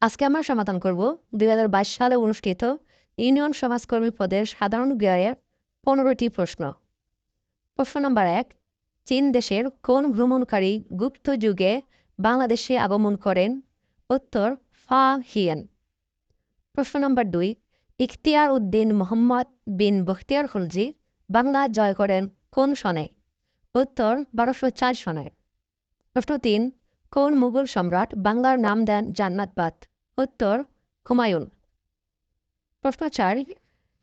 আজকে আমরা সমাধান করব দুই হাজার বাইশ সালে অনুষ্ঠিত ইউনিয়ন সমাজকর্মী পদের সাধারণ ব্যয়ের পনেরোটি প্রশ্ন। প্রশ্ন নম্বর এক, চীন দেশের কোন ভ্রমণকারী গুপ্ত যুগে বাংলাদেশে আগমন করেন? উত্তর, ফা হিয়েন। প্রশ্ন নম্বর দুই, ইখতিয়ার উদ্দিন মোহাম্মদ বিন বখতিয়ার খলজি বাংলা জয় করেন কোন সনে? উত্তর, বারোশো চার সনে। প্রশ্ন তিন কোন মুঘল সম্রাট বাংলার নাম দেন জান্নাতবাদ উত্তর, হুমায়ুন। প্রশ্ন চার,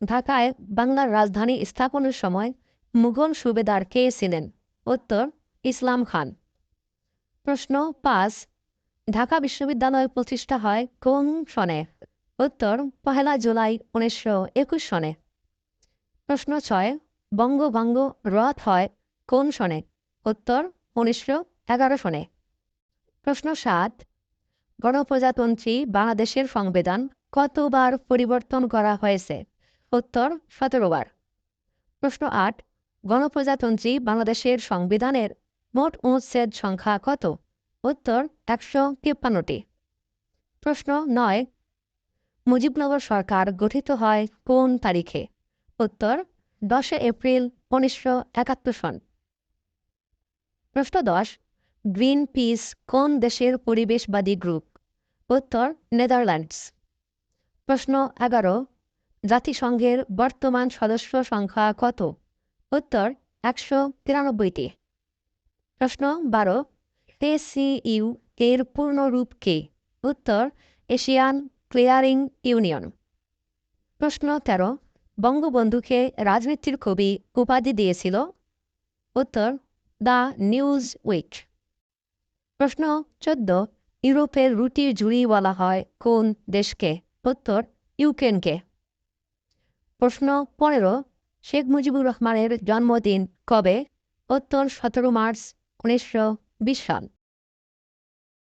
ঢাকায় বাংলার রাজধানী স্থাপনের সময় মুঘল সুবেদার কে ছিলেন? উত্তর, ইসলাম খান। প্রশ্ন পাঁচ, ঢাকা বিশ্ববিদ্যালয় প্রতিষ্ঠা হয় কোন সনে? উত্তর, পহেলা জুলাই উনিশশো একুশ সনে। প্রশ্ন ছয়, বঙ্গভঙ্গ রথ হয় কোন সনে? উত্তর, উনিশশো এগারো সনে। প্রশ্ন সাত, গণপ্রজাতন্ত্রী বাংলাদেশের সংবিধান কতবার পরিবর্তন করা হয়েছে? উত্তর, সতেরো বার। প্রশ্ন আট, গণপ্রজাতন্ত্রী বাংলাদেশের সংবিধানের মোট অনুচ্ছেদ সংখ্যা কত? উত্তর, একশো তিপ্পান্নটি। প্রশ্ন নয়, মুজিবনগর সরকার গঠিত হয় কোন তারিখে? উত্তর, দশে এপ্রিল উনিশশো একাত্তর সন। প্রশ্ন দশ গ্রিন পিস কোন দেশের পরিবেশবাদী গ্রুপ? উত্তর, নেদারল্যান্ডস। প্রশ্ন এগারো, জাতিসংঘের বর্তমান সদস্য সংখ্যা কত? উত্তর, একশো তিরানব্বইটি। প্রশ্ন বারো এসিইউ এর পূর্ণরূপ কে? উত্তর, এশিয়ান ক্লিয়ারিং ইউনিয়ন। প্রশ্ন তেরো, বঙ্গবন্ধুকে রাজনীতির কবি উপাধি দিয়েছিল? উত্তর, দ্য নিউজ উইক প্রশ্ন চোদ্দ, ইউরোপের রুটির জুড়ি বলা হয় কোন দেশকে? উত্তর, ইউক্রেনকে। প্রশ্ন পনেরো, শেখ মুজিবুর রহমানের জন্মদিন কবে? উত্তর, সতেরো মার্চ, উনিশশো বিশ সাল।